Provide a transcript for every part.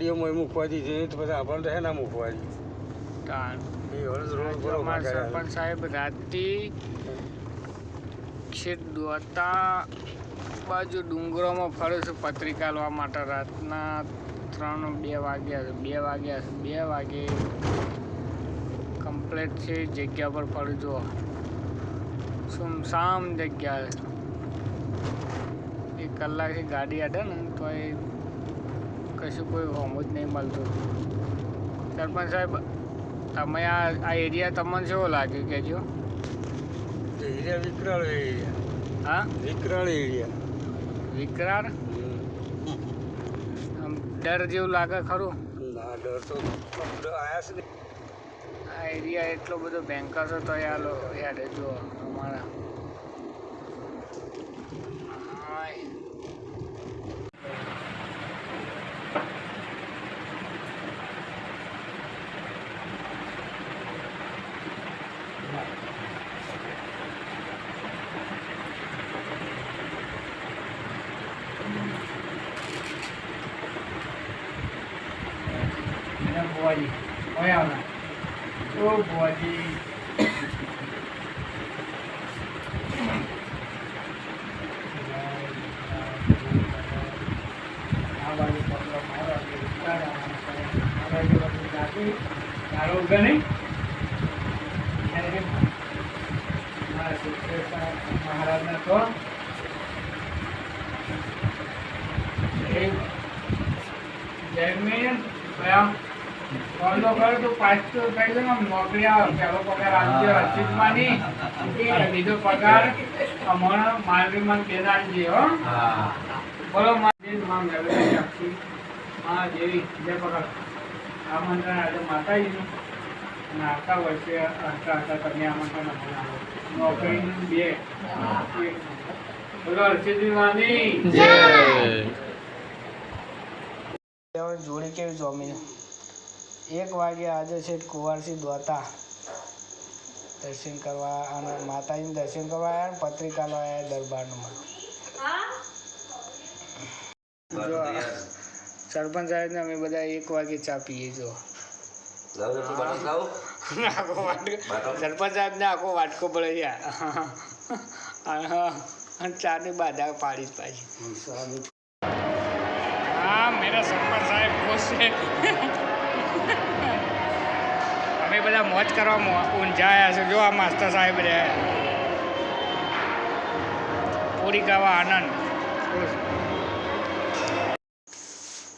ગાડીઓમાં મૂકવા દીધી તો બધા આપણને તો હે ના મૂકવા સરપંચ સાહેબ રાતથી છેક દોતા બાજુ ડુંગરોમાં ફરે છે પત્રિકા લેવા માટે. રાતના ત્રણ બે વાગ્યા છે બે વાગ્યા છે બે વાગે કમ્પ્લેટ છે જગ્યા પર પડજો સુમસામ જગ્યા છે. એક કલાકથી ગાડી અડે ને તો એ કશું કોઈ હોમ જ નહીં મળતું. સરપંચ સાહેબ તમે આ આ એરિયા તમને કેવો લાગ્યો કહેજો? એરિયા વિકરાળ એરિયા હા? વિકરાળ એરિયા વિકરાળ? આમ ડર જેવું લાગે ખરું? ના ડર તો આયા છે ને આ એરિયા એટલો બધો બેંકર છે તો યાર યાર જો અમારા. હાય. નહીં અને કે મારા સુખદેવ મહારાજના તો જય જયમીન ભયા બીજો પગાર અમારા માલવીમાં બેન આપજે હો. બોલો મારી માં મેળવી આપી. માં જેવી જય પગાર. આમંત્રણ આજે માતાજીનું. અને આવતા વર્ષે આવતા આવતા તમે આમંત્રણ અમને બે. બોલો હર્ષિદની માની જોડી કેવી જોમી એક વાગે આજે છે કુંવારસી દ્વાતા દર્શન કરવા અને માતાજીને દર્શન કરવા આવ્યા પત્રિકા લો આવ્યા દરબારનું સરપંચ સાહેબ અમે બધા એક વાગે ચા પીએ જો. સરપંચ સાહેબ ને આખો વાટકો. પડે છે ચા ની બાધા પાડી જ પાછી. હા મેરા સરપંચ સાહેબ ખુશ છે. અમે બધા મોજ કરવા મો- ઊંઝાયા છે જો આ માસ્ટર સાહેબ રહ્યા પૂરી ખાવા આનંદ.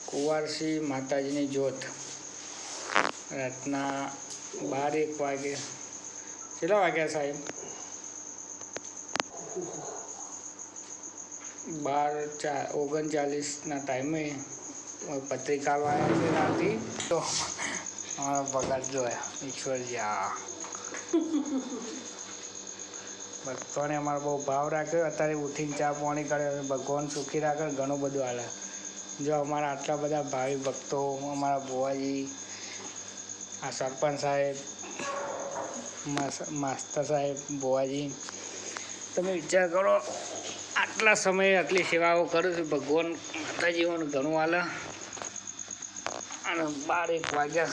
કુંવારસી માતાજીની જોત રાતના બાર એક વાગે. કેટલા વાગ્યા સાહેબ? બાર ચા ઓગણચાલીસના ટાઈમે પત્રિકા આવ્યા છે રાતી. તો અમારો પગાર જોયા, ઈશ્વરજી આ ભક્તોને અમારો બહુ ભાવ રાખ્યો. અત્યારે ઉઠીને ચા પાણી કરે અને ભગવાન સુખી રાખે, ઘણું બધું હાલે. જો અમારા આટલા બધા ભાવિ ભક્તો, અમારા ભુવાજી, આ સરપંચ સાહેબ, માસ- માસ્તર સાહેબ, ભુવાજી, તમે વિચાર કરો આટલા સમયે આટલી સેવાઓ કરું છું. ભગવાન માતાજીઓને ઘણું હાલ અને બાર એક વાગ્યા